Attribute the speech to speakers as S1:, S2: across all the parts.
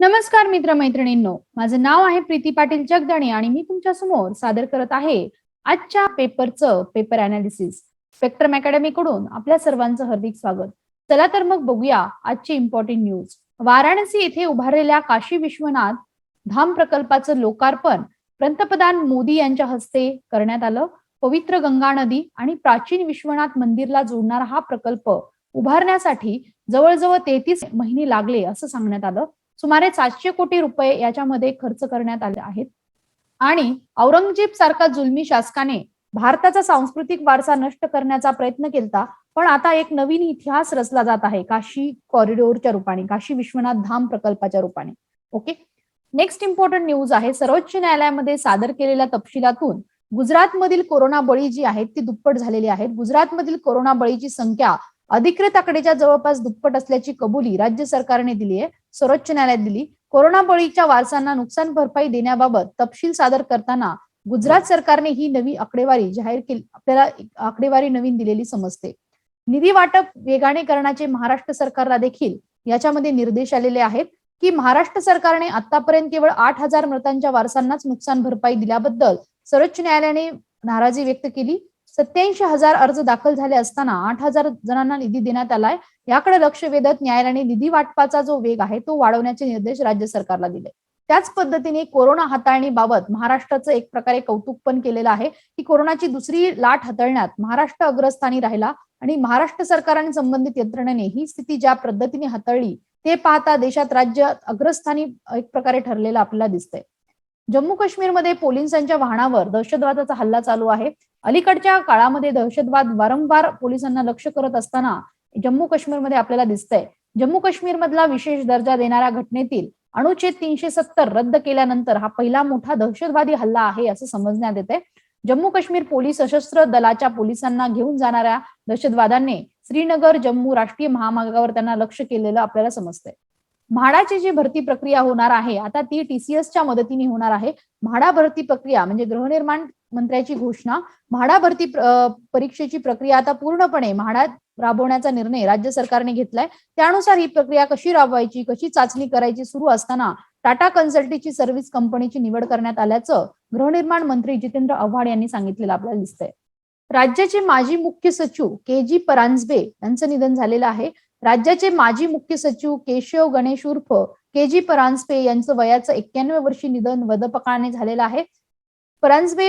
S1: नमस्कार मित्र मैत्रिणींनो माझं नाव आहे प्रीती पाटील जगदाणे आणि मी तुमच्यासमोर सादर करत आहे आजच्या पेपरचं पेपर अनालिसिस स्पेक्ट्रम अकॅडमी कडून आपल्या सर्वांचं हार्दिक स्वागत. चला तर मग बघूया आजची इम्पॉर्टंट न्यूज वाराणसी येथे उभारलेल्या काशी विश्वनाथ धाम प्रकल्पाचं लोकार्पण पंतप्रधान मोदी यांच्या हस्ते करण्यात आलं. पवित्र गंगा नदी आणि प्राचीन विश्वनाथ मंदिरला जोडणारा हा प्रकल्प उभारण्यासाठी जवळजवळ तेहतीस महिने लागले असं सांगण्यात आलं. सुमारे सातशे कोटी रुपये याच्यामध्ये खर्च करण्यात आले आहेत. आणि औरंगजेब सारखा जुलमी शासकाने भारताचा सांस्कृतिक वारसा नष्ट करण्याचा प्रयत्न केला पण आता एक नवीन इतिहास रचला जात आहे काशी कॉरिडोरच्या रूपाने काशी विश्वनाथ धाम प्रकल्पाच्या रूपाने. ओके नेक्स्ट इम्पॉर्टंट न्यूज आहे सर्वोच्च न्यायालयामध्ये सादर केलेल्या तपशिलातून गुजरातमधील कोरोना बळी जी आहेत ती दुप्पट झालेली आहेत. गुजरातमधील कोरोना बळीची संख्या अधिकृत आकडेच्या जवळपास दुप्पट असल्याची कबुली राज्य सरकारने दिली आहे. सर्वोच्च न्यायालयात दिली. कोरोना बळीच्या वारसांना नुकसान भरपाई देण्याबाबत तपशील सादर करताना गुजरात सरकारने ही नवी आकडेवारी जाहीर केली. आपल्याला आकडेवारी नवीन दिलेली समजते. निधी वाटप वेगाने करण्याचे महाराष्ट्र सरकारला देखील याच्यामध्ये निर्देश आलेले आहेत की महाराष्ट्र सरकारने आतापर्यंत केवळ आठ हजार मृतांच्या वारसांनाच नुकसान भरपाई दिल्याबद्दल सर्वोच्च न्यायालयाने नाराजी व्यक्त केली. सत्याऐंशी हजार अर्ज दाखल झाले असताना आठ हजार जणांना निधी देण्यात आलाय. याकडे लक्ष वेधत न्यायालयाने निधी वाटपाचा जो वेग आहे तो वाढवण्याचे निर्देश राज्य सरकारला दिले. त्याच पद्धतीने कोरोना हाताळणीबाबत महाराष्ट्राचं एक प्रकारे कौतुक पण केलेलं आहे की कोरोनाची दुसरी लाट हाताळण्यात महाराष्ट्र अग्रस्थानी राहिला आणि महाराष्ट्र सरकार आणि संबंधित यंत्रणेने ही स्थिती ज्या पद्धतीने हाताळली ते पाहता देशात राज्य अग्रस्थानी एक प्रकारे ठरलेलं आपल्याला दिसतंय. जम्मू काश्मीरमध्ये पोलिसांच्या वाहनावर दहशतवादाचा हल्ला चालू आहे. अलीकडच्या काळामध्ये दहशतवाद वारंवार पोलिसांना लक्ष करत असताना जम्मू काश्मीरमध्ये आपल्याला दिसतंय. जम्मू काश्मीर मधला विशेष दर्जा देणाऱ्या घटनेतील अनुच्छेद तीनशे सत्तर रद्द केल्यानंतर हा पहिला मोठा दहशतवादी हल्ला आहे असं समजण्यात येते जम्मू काश्मीर पोलीस सशस्त्र दलाच्या पोलिसांना घेऊन जाणाऱ्या दहशतवाद्यांनी श्रीनगर जम्मू राष्ट्रीय महामार्गावर त्यांना लक्ष केलेलं आपल्याला समजतंय. म्हाडाची जी भरती प्रक्रिया होणार आहे आता ती टीसीएसच्या मदतीने होणार आहे. म्हाडा भरती प्रक्रिया म्हणजे गृहनिर्माण मंत्र्याची घोषणा म्हाडा भरती परीक्षेची प्रक्रिया आता पूर्णपणे म्हाडात राबवण्याचा निर्णय राज्य सरकारने घेतलाय. त्यानुसार ही प्रक्रिया कशी राबवायची कशी चाचणी करायची सुरू असताना टाटा कन्सल्टीची सर्व्हिस कंपनीची निवड करण्यात आल्याचं गृहनिर्माण मंत्री जितेंद्र आव्हाड यांनी सांगितलेलं आपल्याला दिसतंय. राज्याचे माजी मुख्य सचिव के जी परांजबे यांचं निधन झालेलं आहे. राज्याचे माजी मुख्य सचिव केशव गणेश उर्फ के जी परांजपे यांचं वयाचं एक्क्याण्णव वर्षी निधन वदपकाने झालेलं आहे. परांजपे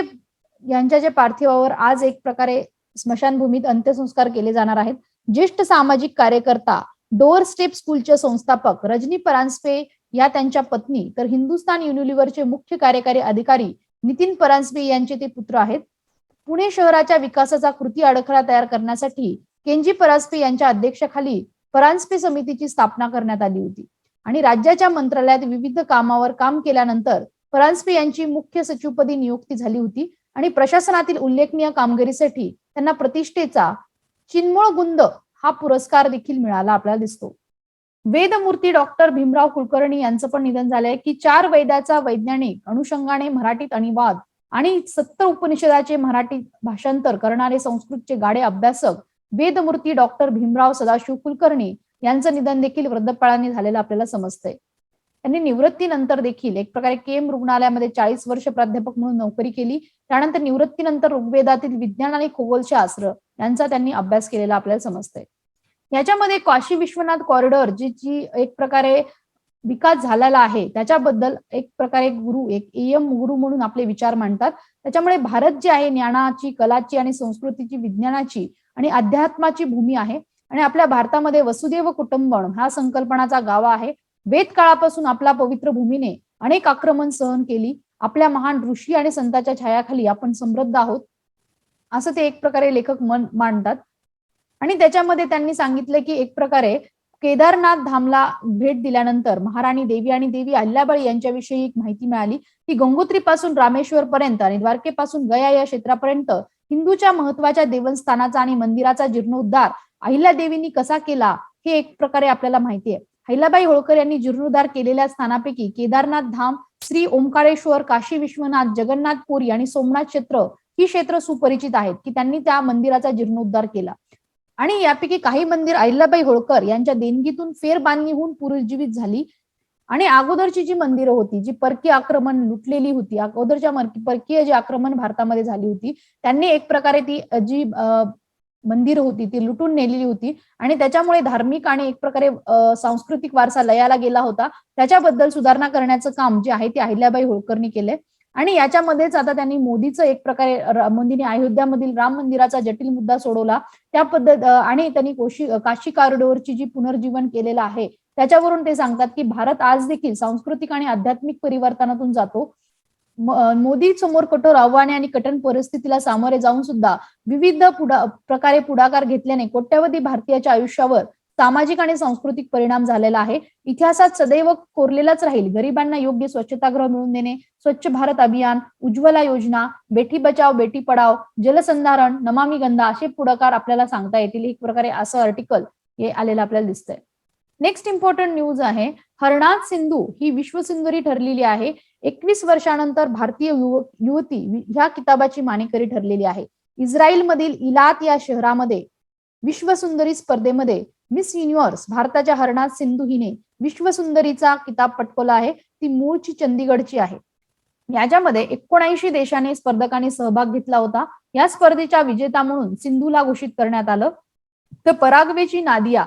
S1: यांच्या ज्या पार्थिवावर आज एक प्रकारे स्मशानभूमीत अंत्यसंस्कार केले जाणार आहेत. ज्येष्ठ सामाजिक कार्यकर्ता डोअर स्टेप स्कूलचे संस्थापक रजनी परांजपे या त्यांच्या पत्नी तर हिंदुस्थान युनिलिव्हरचे मुख्य कार्यकारी अधिकारी नितीन परांजपे यांचे ते पुत्र आहेत. पुणे शहराच्या विकासाचा कृती आराखडा तयार करण्यासाठी केंजी परांजपे यांच्या अध्यक्षाखाली परांजपे समितीची स्थापना करण्यात आली होती. आणि राज्याच्या मंत्रालयात विविध कामावर काम केल्यानंतर परांजपे यांची मुख्य सचिवपदी नियुक्ती झाली होती. आणि प्रशासनातील उल्लेखनीय कामगिरीसाठी त्यांना प्रतिष्ठेचा चिन्मळ गुंद हा पुरस्कार देखील मिळाला आपल्याला दिसतो. वेदमूर्ती डॉक्टर भीमराव कुलकर्णी यांचं पण निधन झालंय की चार वैद्याचा वैज्ञानिक अनुषंगाने मराठीत अनुवाद आणि सत्तर उपनिषदाचे मराठी भाषांतर करणारे संस्कृतचे गाडे अभ्यासक वेदमूर्ती डॉक्टर भीमराव सदाशिव कुलकर्णी यांचं निधन देखील वृद्धपळाने झालेलं आपल्याला समजतंय. त्यांनी निवृत्तीनंतर देखील एक प्रकारे केम रुग्णालयामध्ये चाळीस वर्ष प्राध्यापक म्हणून नोकरी केली. त्यानंतर निवृत्तीनंतर ऋग्वेदातील विज्ञान आणि खगोलशास्त्र यांचा त्यांनी अभ्यास केलेला आपल्याला समजतंय. याच्यामध्ये काशी विश्वनाथ कॉरिडॉर जी जी एक प्रकारे विकास झालेला आहे त्याच्याबद्दल एक प्रकारे गुरु एक एम गुरु म्हणून आपले विचार मांडतात. त्याच्यामुळे भारत जे आहे ज्ञानाची कलाची आणि संस्कृतीची विज्ञानाची आणि अध्यात्माची भूमी आहे. आणि आपल्या भारतामध्ये वसुदेव कुटुंबन हा संकल्पनाचा गावा आहे. वेद काळापासून आपला पवित्र भूमीने अनेक आक्रमण सहन केली. आपल्या महान ऋषी आणि संतांच्या छायाखाली आपण समृद्ध आहोत. असं ते एक प्रकारे लेखक मन मांडतात. आणि त्याच्यामध्ये त्यांनी सांगितलं की एक प्रकारे केदारनाथ धामला भेट दिल्यानंतर महाराणी देवी आणि देवी अहिल्याबाई यांच्याविषयी एक माहिती मिळाली की गंगोत्री पासून रामेश्वर पर्यंत आणि द्वारकेपासून गया या क्षेत्रापर्यंत हिंदूच्या महत्त्वाच्या देवस्थानाचा आणि मंदिराचा जीर्णोद्धार अहिल्यादेवींनी कसा केला हे एक प्रकारे आपल्याला माहिती आहे. अहिल्याबाई होळकर यांनी जीर्णोद्धार केलेल्या स्थानापैकी केदारनाथ धाम श्री ओंकारेश्वर काशी विश्वनाथ जगन्नाथपुरी आणि सोमनाथ क्षेत्र ही क्षेत्र सुपरिचित आहेत की त्यांनी त्या मंदिराचा जीर्णोद्धार केला. आणि यापैकी काही मंदिर अहिल्याबाई होळकर यांच्या देणगीतून फेरबांधणी होऊन पुनर्जीवित झाली. आणि अगोदरची जी मंदिरं होती जी परकीय आक्रमण लुटलेली होती अगोदरच्या परकीय जी आक्रमण भारतामध्ये झाली होती त्यांनी एक प्रकारे ती जी मंदिर होती ती लुटून नेलेली होती आणि त्याच्यामुळे धार्मिक आणि एक प्रकारे सांस्कृतिक वारसा लयाला गेला होता. त्याच्याबद्दल सुधारणा करण्याचं काम जे आहे ते अहिल्याबाई होळकरनी केले आणि याच्यामध्येच आता त्यांनी मोदीचं एक प्रकारे मोदींनी अयोध्यामधील राम मंदिराचा जटिल मुद्दा सोडवला. त्या पद्धत आणि त्यांनी कोशी काशी कॉरिडोरची जी पुनर्जीवन केलेलं आहे त्याच्यावरून ते सांगतात की भारत आज देखील सांस्कृतिक आणि आध्यात्मिक परिवर्तनातून जातो. मोदी समोर कठोर आव्हाने आणि कठीण परिस्थितीला सामोरे जाऊन सुद्धा विविध पुढा प्रकारे पुढाकार घेतल्याने कोट्यवधी भारतीयाच्या आयुष्यावर सामाजिक आणि सांस्कृतिक परिणाम झालेला आहे. इतिहासात सदैव कोरलेलाच राहील. गरिबांना योग्य स्वच्छतागृह मिळवून देणे स्वच्छ भारत अभियान उज्ज्वला योजना बेटी बचाव बेटी पढाव जलसंधारण नमामी गंधा असे पुढाकार आपल्याला सांगता येतील. एक प्रकारे असं आर्टिकल हे आलेलं आपल्याला दिसतंय. नेक्स्ट इम्पॉर्टंट न्यूज आहे हरनाथ सिंधू ही विश्वसुंदरी ठरलेली आहे. एकवीस वर्षानंतर भारतीय युव- युवती ह्या किताबाची मानेकरी ठरलेली आहे. इस्रायलमधील इलात या शहरामध्ये विश्वसुंदरी स्पर्धेमध्ये मिस युनिव्हर्स भारताच्या हरनाथ सिंधू हिने विश्वसुंदरीचा किताब पटकवला आहे. ती मूळची चंदीगडची आहे. याच्यामध्ये एकोणऐंशी देशाने स्पर्धकांनी सहभाग घेतला होता. या स्पर्धेच्या विजेता म्हणून सिंधूला घोषित करण्यात आलं. तर पराग्वेची नादिया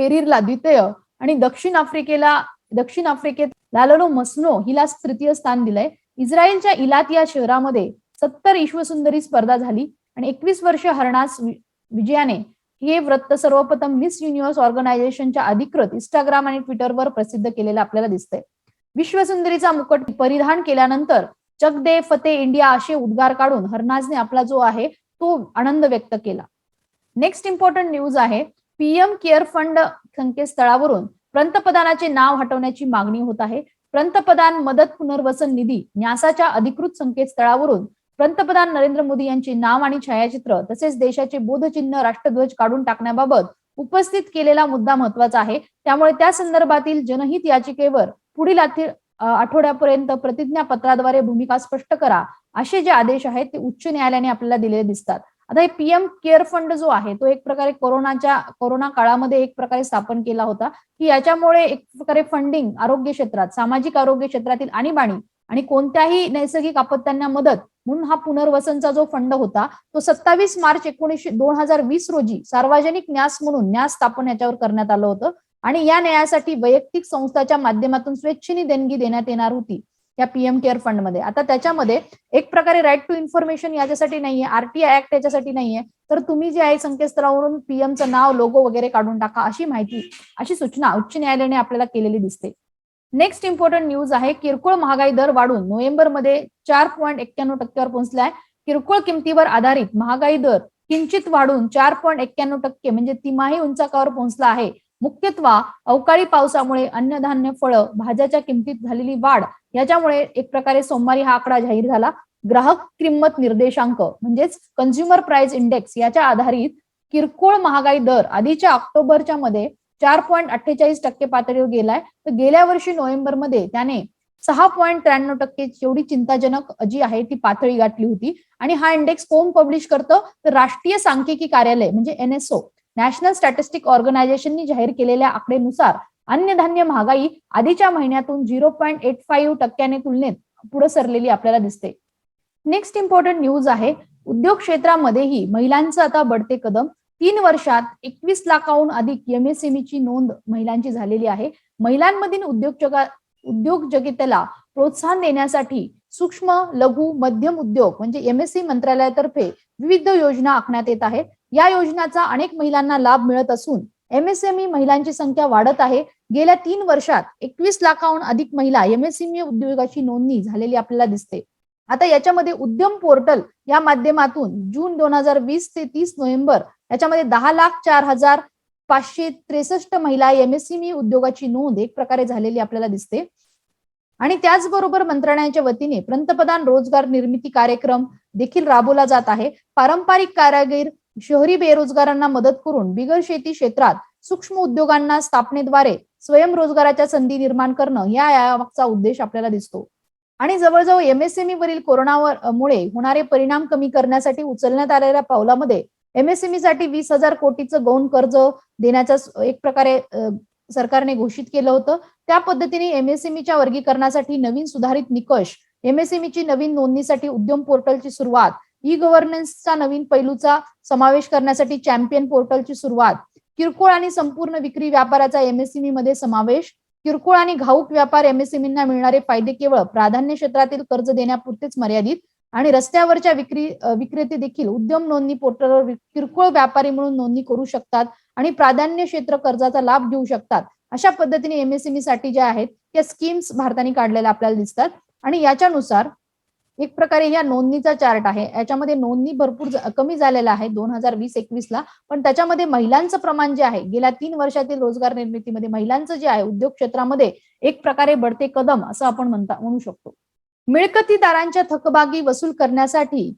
S1: फेरीरला द्वितीय आणि दक्षिण आफ्रिकेला दक्षिण आफ्रिकेत लालनो मस्नो हिला तृतीय स्थान दिलंय. इस्रायलच्या इलात या शहरामध्ये सत्तर विश्वसुंदरी स्पर्धा झाली आणि एकवीस वर्ष हरणास विजयाने हे वृत्त सर्वप्रथम मिस युनिव्हर्स ऑर्गनायझेशनच्या अधिकृत इंस्टाग्राम आणि ट्विटरवर प्रसिद्ध केलेलं आपल्याला दिसतंय. विश्वसुंदरीचा मुकुट परिधान केल्यानंतर चक दे फते इंडिया असे उद्गार काढून हरनाजने आपला जो आहे तो आनंद व्यक्त केला. नेक्स्ट इम्पॉर्टंट न्यूज आहे पीएम केअर फंड संकेतस्थळावरून पंतप्रधानाचे नाव हटवण्याची मागणी होत आहे. पंतप्रधान मदत पुनर्वसन निधी न्यासाच्या अधिकृत संकेतस्थळावरून पंतप्रधान नरेंद्र मोदी यांचे नाव आणि छायाचित्र तसेच देशाचे बोधचिन्ह राष्ट्रध्वज काढून टाकण्याबाबत उपस्थित केलेला मुद्दा महत्त्वाचा आहे. त्यामुळे त्या संदर्भातील जनहित याचिकेवर पुढील आठवड्यापर्यंत प्रतिज्ञापत्राद्वारे भूमिका स्पष्ट करा. असे जे आदेश आहेत ते उच्च न्यायालयाने आपल्याला दिलेले दिसतात. आता हे पीएम केअर फंड जो आहे तो एक प्रकारे कोरोनाच्या कोरोना काळामध्ये एक प्रकारे स्थापन केला होता. की याच्यामुळे एक प्रकारे फंडिंग आरोग्य क्षेत्रात सामाजिक आरोग्य क्षेत्रातील आणीबाणी आणि कोणत्याही नैसर्गिक आपत्त्यांना मदत म्हणून हा पुनर्वसनचा जो फंड होता तो सत्तावीस मार्च एकोणीसशे दोन हजार वीस रोजी सार्वजनिक न्यास म्हणून न्यास स्थापन याच्यावर करण्यात आलं होतं. आणि या न्यायासाठी वैयक्तिक संस्थाच्या माध्यमातून स्वेच्छेने देणगी देण्यात येणार होती. या पीएम केअर फंडमध्ये. आता त्याच्यामध्ये एक प्रकारे राईट टू इन्फॉर्मेशन याच्यासाठी नाहीये आरटीआय ऍक्ट याच्यासाठी नाहीये. तर तुम्ही जे आहे संकेतस्थळावरून पीएमचं नाव लोगो वगैरे काढून टाका अशी माहिती अशी सूचना उच्च न्यायालयाने आपल्याला केलेली दिसते. नेक्स्ट इम्पॉर्टंट न्यूज आहे किरकोळ महागाई दर वाढून नोव्हेंबरमध्ये चार पॉईंट एक्क्याण्णव टक्क्यावर पोहोचलाय. किरकोळ किमतीवर आधारित महागाई दर किंचित वाढून चार पॉईंट एक्क्याण्णव टक्के म्हणजे तिमाही उंचाकावर पोहोचला आहे. मुख्यत्वा अवकाळी पावसामुळे अन्नधान्य फळं भाज्याच्या किमतीत झालेली वाढ याच्यामुळे एक प्रकारे सोमवारी हा आकडा जाहीर झाला. ग्राहक किंमत निर्देशांक म्हणजेच कन्झ्युमर प्राइस इंडेक्स याच्या आधारित किरकोळ महागाई दर आधीच्या ऑक्टोबरच्या मध्ये चार पॉईंट अठ्ठेचाळीस टक्के पातळीवर गेलाय. तर गेल्या वर्षी नोव्हेंबरमध्ये त्याने सहा पॉईंट त्र्याण्णव टक्के एवढी चिंताजनक जी आहे ती पातळी गाठली होती. आणि हा इंडेक्स कोण पब्लिश करतं? तर राष्ट्रीय सांख्यिकी कार्यालय म्हणजे एनएसओ नॅशनल स्टॅटिस्टिक ऑर्गनायझेशननी जाहीर केलेल्या आकडेनुसार अन्नधान्य महागाई आधीच्या महिन्यातून झिरो पॉईंट एट फाईव्ह टक्क्याने तुलनेत पुढे सरलेली आपल्याला दिसते. नेक्स्ट इम्पॉर्टंट न्यूज आहे उद्योग क्षेत्रामध्येही महिलांचं आता बढते कदम. तीन वर्षात एकवीस लाखाहून अधिक एमएसएमईची नोंद महिलांची झालेली आहे. महिलांमधील उद्योग जगा उद्योगजगितेला प्रोत्साहन देण्यासाठी सूक्ष्म लघु मध्यम उद्योग म्हणजे एमएससी मंत्रालयातर्फे विविध योजना आखण्यात येत आहेत. या योजनाचा अनेक महिलांना लाभ मिळत असून एमएसएमई महिलांची संख्या वाढत आहे. गेल्या तीन वर्षात एकवीस लाखाहून अधिक महिला एमएसएमई उद्योगाची नोंदणी झालेली आपल्याला दिसते. आता याच्यामध्ये उद्यम पोर्टल या माध्यमातून जून दोन हजार वीस ते तीस नोव्हेंबर याच्यामध्ये दहा लाख चार हजार पाचशे त्रेसष्ट महिला एमएसएमई उद्योगाची नोंद एक प्रकारे झालेली आपल्याला दिसते. आणि त्याचबरोबर मंत्रालयाच्या वतीने पंतप्रधान रोजगार निर्मिती कार्यक्रम देखील राबवला जात आहे. पारंपरिक कारागीर शहरी बेरोजगारांना मदत करून बिगर शेती क्षेत्रात सूक्ष्म उद्योगांना स्थापनेद्वारे स्वयंरोजगाराच्या संधी निर्माण करणं या यामागचा उद्देश आपल्याला दिसतो. आणि जवळजवळ एमएसएमई वरील कोरोनावर मुळे होणारे परिणाम कमी करण्यासाठी उचलण्यात आलेल्या पावलामध्ये एमएसएमई साठी वीस हजार कोटीचं गौण कर्ज देण्याचा एक प्रकारे सरकारने घोषित केलं होतं. त्या पद्धतीने एमएसएमईच्या वर्गीकरणासाठी नवीन सुधारित निकष एमएसएमईची नवीन नोंदणीसाठी उद्यम पोर्टलची सुरुवात ई गव्हर्नन्सचा नवीन पैलूचा समावेश करण्यासाठी चॅम्पियन पोर्टलची सुरुवात किरकोळ आणि संपूर्ण विक्री व्यापाराचा एमएसएमई मध्ये समावेश किरकोळ आणि घाऊक व्यापार एमएसएमईंना मिळणारे फायदे केवळ प्राधान्य क्षेत्रातील कर्ज देण्यापुरतेच मर्यादित आणि रस्त्यावरच्या विक्री विक्रेते देखील उद्यम नोंदणी पोर्टलवर किरकोळ व्यापारी म्हणून नोंदणी करू शकतात आणि प्राधान्य क्षेत्र कर्जाचा लाभ घेऊ शकतात. अशा पद्धतीने एमएसएमई साठी ज्या आहेत त्या स्कीम्स भारताने काढलेल्या आपल्याला दिसतात. आणि याच्यानुसार एक प्रकारे या नोंदणीचा चार्ट आहे. याच्यामध्ये नोंदणी भरपूर कमी झालेला आहे दोन हजार वीस एकवीस ला. पण त्याच्यामध्ये महिलांचं प्रमाण जे आहे गेल्या तीन वर्षातील रोजगार निर्मितीमध्ये महिलांचं जे आहे उद्योग क्षेत्रामध्ये एक प्रकारे बढते कदम असं आपण म्हणता म्हणू शकतो. मिळकतीदारांच्या थकबागी वसूल करण्यासाठी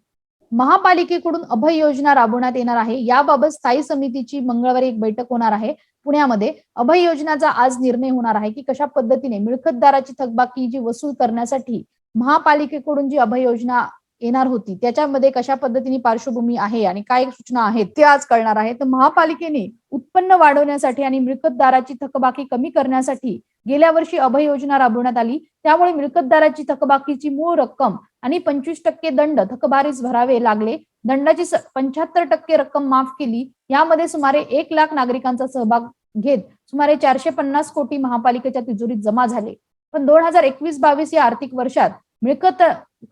S1: महापालिकेकडून अभय योजना राबवण्यात येणार आहे. याबाबत स्थायी समितीची मंगळवारी एक बैठक होणार आहे. पुण्यामध्ये अभय योजनाचा आज निर्णय होणार आहे की कशा पद्धतीने मिळकतदाराची थकबाकी जी वसूल करण्यासाठी महापालिकेकडून जी अभय योजना येणार होती त्याच्यामध्ये कशा पद्धतीने पार्श्वभूमी आहे आणि काय सूचना आहेत ते आज कळणार आहे. तर महापालिकेने उत्पन्न वाढवण्यासाठी आणि मिळकतदाराची थकबाकी कमी करण्यासाठी गेल्या वर्षी अभय योजना राबवण्यात आली. त्यामुळे मिळकतदाराची थकबाकीची मूळ रक्कम आणि पंचवीस टक्के दंड थकबारीस भरावे लागले. दंडाची पंच्याहत्तर टक्के रक्कम माफ केली. यामध्ये सुमारे एक लाख नागरिकांचा सहभाग घेत सुमारे चारशे पन्नास कोटी महापालिकेच्या तिजोरीत जमा झाले. पण दोन हजार एकवीस बावीस या आर्थिक वर्षात मिळकत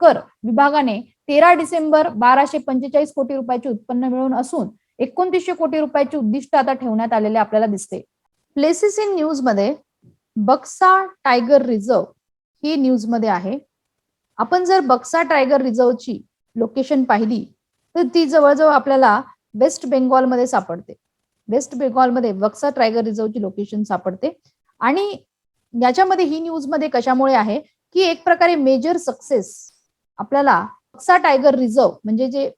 S1: कर विभागाने तेरा डिसेंबर बाराशे पंचेचाळीस कोटी रुपयाचे उत्पन्न मिळवून असून एकोणतीसशे कोटी रुपयाचे उद्दिष्ट आता ठेवण्यात आलेले आपल्याला दिसते. प्लेसेस इन न्यूजमध्ये बक्सा टायगर रिझर्व ही न्यूजमध्ये आहे. आपण जर बक्सा टायगर रिझर्वची लोकेशन पाहिली तर ती जवळजवळ आपल्याला वेस्ट बेंगॉलमध्ये सापडते. वेस्ट बेंगॉलमध्ये बक्सा टायगर रिझर्वची लोकेशन सापडते. आणि याच्यामध्ये ही न्यूजमध्ये कशामुळे आहे की एक प्रकारे मेजर सक्सेस आपल्याला बक्सा टायगर रिझर्व म्हणजे जे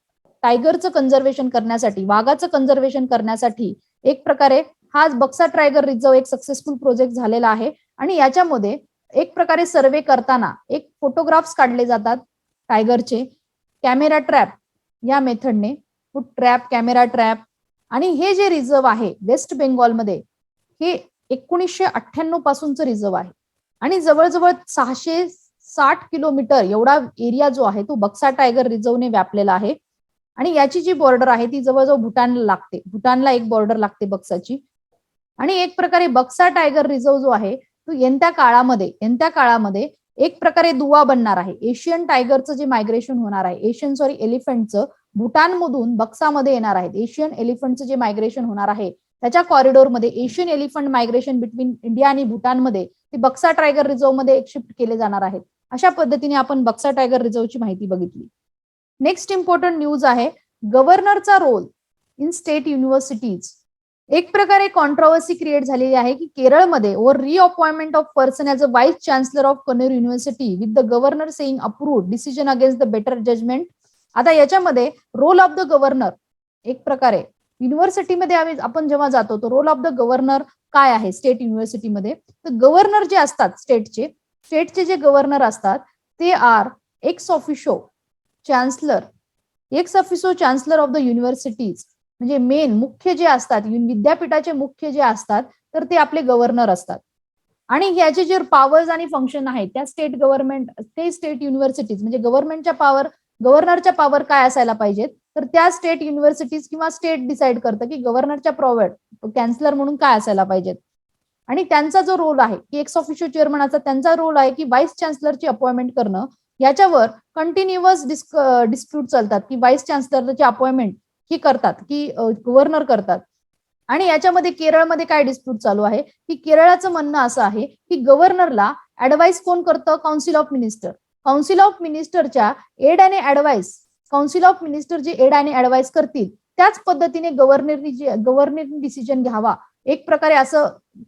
S1: टायगरचं कन्झर्वेशन करण्यासाठी वाघाचं कन्झर्वेशन करण्यासाठी एक प्रकारे हा बक्सा टायगर रिझर्व एक सक्सेसफुल प्रोजेक्ट झालेला आहे. आणि याच्यामध्ये एक प्रकारे सर्वे करताना एक फोटोग्राफ्स काढले जातात टायगरचे कॅमेरा ट्रॅप या मेथडने फुट ट्रॅप कॅमेरा ट्रॅप आणि हे जे रिझर्व आहे वेस्ट बेंगॉलमध्ये हे एकोणीसशे अठ्ठ्याण्णव पासूनचं रिझर्व आहे. आणि जवळजवळ सहाशे साठ किलोमीटर एवढा एरिया जो आहे तो बक्सा टायगर रिझर्वने व्यापलेला आहे. आणि याची जी बॉर्डर आहे ती जवळजवळ भूटानला लागते. भूटानला एक बॉर्डर लागते बक्साची. आणि एक प्रकारे बक्सा टायगर रिझर्व जो आहे तो येत्या काळामध्ये येत्या काळामध्ये एक प्रकारे दुवा बनणार आहे. एशियन टायगरचं जे मायग्रेशन होणार आहे एशियन सॉरी एलिफंटचं भूटानमधून बक्सामध्ये येणार आहेत. एशियन एलिफंटचं जे मायग्रेशन होणार आहे त्याच्या कॉरिडोरमध्ये Asian elephant migration between India आणि भूटानमध्ये ते बक्सा टायगर रिझर्वमध्ये एक शिफ्ट केले जाणार आहेत. अशा पद्धतीने आपण बक्सा टायगर रिझर्वची माहिती बघितली. नेक्स्ट इम्पॉर्टंट न्यूज आहे गव्हर्नरचा रोल इन स्टेट युनिव्हर्सिटीज एक प्रकारे कॉन्ट्रोवर्सी क्रिएट झालेली आहे की केरळमध्ये or reappointment of person as a vice chancellor of Kannur university with the governor saying approve decision against the better judgement आता याच्यामध्ये रोल ऑफ द गव्हर्नर एक प्रकारे युनिव्हर्सिटीमध्ये आम्ही आपण जेव्हा जातो तो रोल ऑफ द गव्हर्नर काय आहे? स्टेट युनिव्हर्सिटीमध्ये तर गव्हर्नर जे असतात स्टेटचे स्टेटचे जे गव्हर्नर असतात ते are ex officio chancellor ex officio chancellor of the universities म्हणजे मेन मुख्य जे असतात विद्यापीठाचे मुख्य जे असतात तर ते आपले गव्हर्नर असतात. आणि ह्याचे जे पॉवर्स आणि फंक्शन आहेत त्या स्टेट गव्हर्नमेंट ते स्टेट युनिव्हर्सिटीज म्हणजे गव्हर्नमेंटच्या पॉवर गव्हर्नरच्या पॉवर काय असायला पाहिजेत? तर त्या स्टेट युनिव्हर्सिटीज किंवा स्टेट डिसाईड करतं की गव्हर्नरच्या प्रोव्हाइड कॅन्सलर म्हणून काय असायला पाहिजेत. आणि त्यांचा जो रोल आहे की एक्स ऑफिशियल चेअरमनाचा त्यांचा रोल आहे की व्हाईस चान्सलरची अपॉइंटमेंट करणं याच्यावर कंटिन्युअस डिस्प्यूट चालतात की व्हाईस चान्सलरची अपॉइंटमेंट ही करतात की गव्हर्नर करतात. आणि याच्यामध्ये केरळमध्ये काय डिस्प्यूट चालू आहे? की केरळाचं म्हणणं असं आहे की गव्हर्नरला ऍडवाइस कोण करतं? Council of minister council of मिनिस्टरच्या aid आणि ऍडवाइस काउन्सिल ऑफ मिनिस्टर जे एड आणि ऍडवाइस करतील त्याच पद्धतीने गव्हर्नरनी जे गव्हर्नरनी डिसिजन घ्यावा. एक प्रकारे असं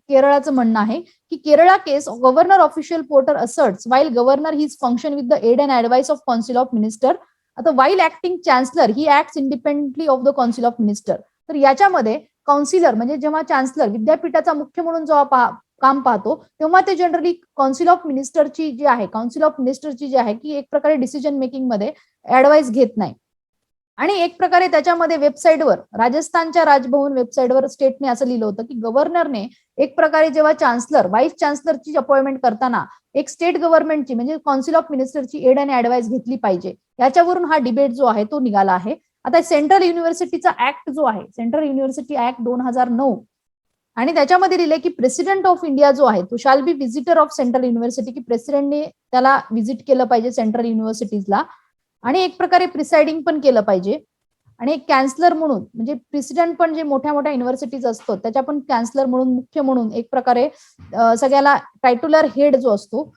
S1: केरळाचं म्हणणं आहे की Kerala case governor official porter asserts while governor his function with the aid and advice of council of minister आता while acting chancellor he act independently of the council of minister तर याच्यामध्ये काउन्सिलर म्हणजे जेव्हा chancellor विद्यापीठाचा मुख्य म्हणून जेव्हा काम पाहतो तेव्हा ते जनरली काउन्सिल ऑफ मिनिस्टरची जी आहे काउन्सिल ऑफ मिनिस्टरची जी आहे की एक प्रकारे डिसिजन मेकिंगमध्ये ऍडवाइस घेत नाही. आणि एक प्रकारे त्याच्यामध्ये वेबसाईटवर राजस्थानच्या राजभवन वेबसाईटवर स्टेटने असं लिहिलं होतं की गव्हर्नरने एक प्रकारे जेव्हा चान्सलर व्हाईस चान्सलरची अपॉइंटमेंट करताना एक स्टेट गव्हर्नमेंटची म्हणजे कौन्सिल ऑफ मिनिस्टरची एड आणि ऍडवाईस घेतली पाहिजे याच्यावरून हा डिबेट जो आहे तो निघाला आहे. आता सेंट्रल युनिव्हर्सिटीचा ऍक्ट जो आहे सेंट्रल युनिव्हर्सिटी ऍक्ट दोन हजार नऊ आणि त्याच्यामध्ये लिहिले की प्रेसिडेंट ऑफ इंडिया जो आहे तो shall be visitor of central university की प्रेसिडेंटने त्याला व्हिजिट केलं पाहिजे सेंट्रल युनिव्हर्सिटीजला आणि एक प्रकारे प्रिसाइडिंग पण केलं पाहिजे. आणि एक कॅन्सलर म्हणून म्हणजे प्रेसिडेंट पण जे मोठ्या मोठ्या युनिव्हर्सिटीज असतो त्याच्या पण कॅन्सलर म्हणून मुख्य म्हणून एक प्रकारे सगळ्याला टायटुलर हेड जो असतो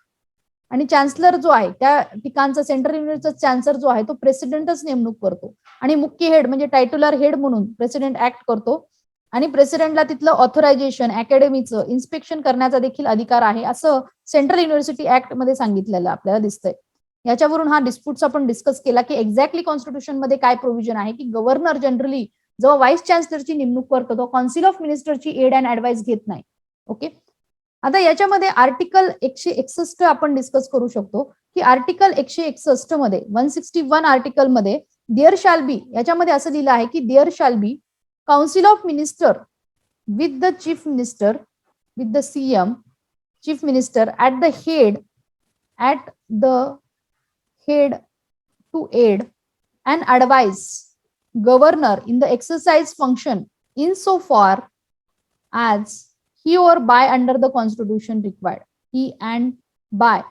S1: आणि चान्सलर जो आहे त्या ठिकाणचा सेंट्रल युनिव्हर्सिटीचा चान्सलर जो आहे तो प्रेसिडेंटच नेमणूक करतो. आणि मुख्य हेड म्हणजे टायटुलर हेड म्हणून प्रेसिडेंट ऍक्ट करतो. आणि प्रेसिडेंटला तिथलं ऑथोरायझेशन अकॅडमीचं इन्स्पेक्शन करण्याचा देखील अधिकार आहे असं सेंट्रल युनिव्हर्सिटी ऍक्टमध्ये सांगितलेलं आपल्याला दिसतंय. याच्यावरून हा डिस्प्यूटचा आपण डिस्कस केला की एक्झॅक्टली कॉन्स्टिट्यूशनमध्ये काय प्रोव्हिजन आहे की गव्हर्नर जनरली जेव्हा व्हाईस चान्सलरची नेमणूक करतो तो कॉन्सिल ऑफ मिनिस्टरची एड अँड ऍडवाइस घेत नाही. ओके आता याच्यामध्ये आर्टिकल एकशे एकसष्ट आपण डिस्कस करू शकतो की आर्टिकल एकशे एकसष्टमध्ये वन सिक्स्टी वन आर्टिकलमध्ये देअर शाल बी याच्यामध्ये असं लिहिलं आहे की there shall be council of minister with the chief minister with the CM chief minister at the head at the head to aid and advise governor in the exercise function insofar as he or by under the constitution required. He and by.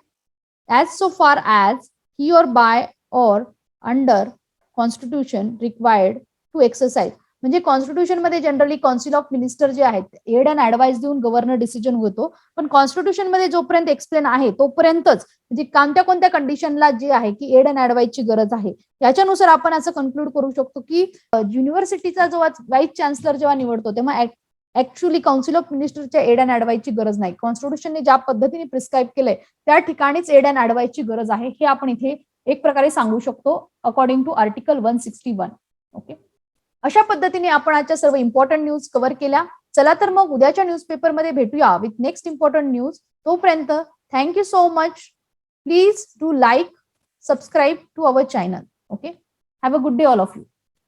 S1: As so far as he or by or under constitution required to exercise म्हणजे कॉन्स्टिट्यूशनमध्ये generally council of minister जे आहेत aid and advice देऊन governor decision होतो. पण कॉन्स्टिट्यूशनमध्ये जोपर्यंत explain आहे तोपर्यंतच म्हणजे कोणत्या कोणत्या कंडिशनला जे आहे की एड अँड ऍडवाइसची गरज आहे याच्यानुसार आपण असं कन्क्लूड करू शकतो की युनिव्हर्सिटीचा जेव्हा व्हाईस चान्सलर जेव्हा निवडतो तेव्हा ऍक्च्युली कौन्सिल ऑफ मिनिस्टरच्या एड अँड ऍडवाइसची गरज नाही. कॉन्स्टिट्यूशनने ज्या पद्धतीने प्रिस्क्राईब केलंय त्या ठिकाणीच एड अँड ऍडवाइसची गरज आहे हे आपण इथे एक प्रकारे सांगू शकतो according to article one sixty one okay अशा पद्धतीने आपण आजच्या सर्व इम्पॉर्टंट न्यूज कव्हर केल्या. चला तर मग उद्याच्या न्यूजपेपरमध्ये भेटूया विथ नेक्स्ट इम्पॉर्टंट न्यूज तोपर्यंत thank you so much please do like subscribe to our channel okay have a good day all of you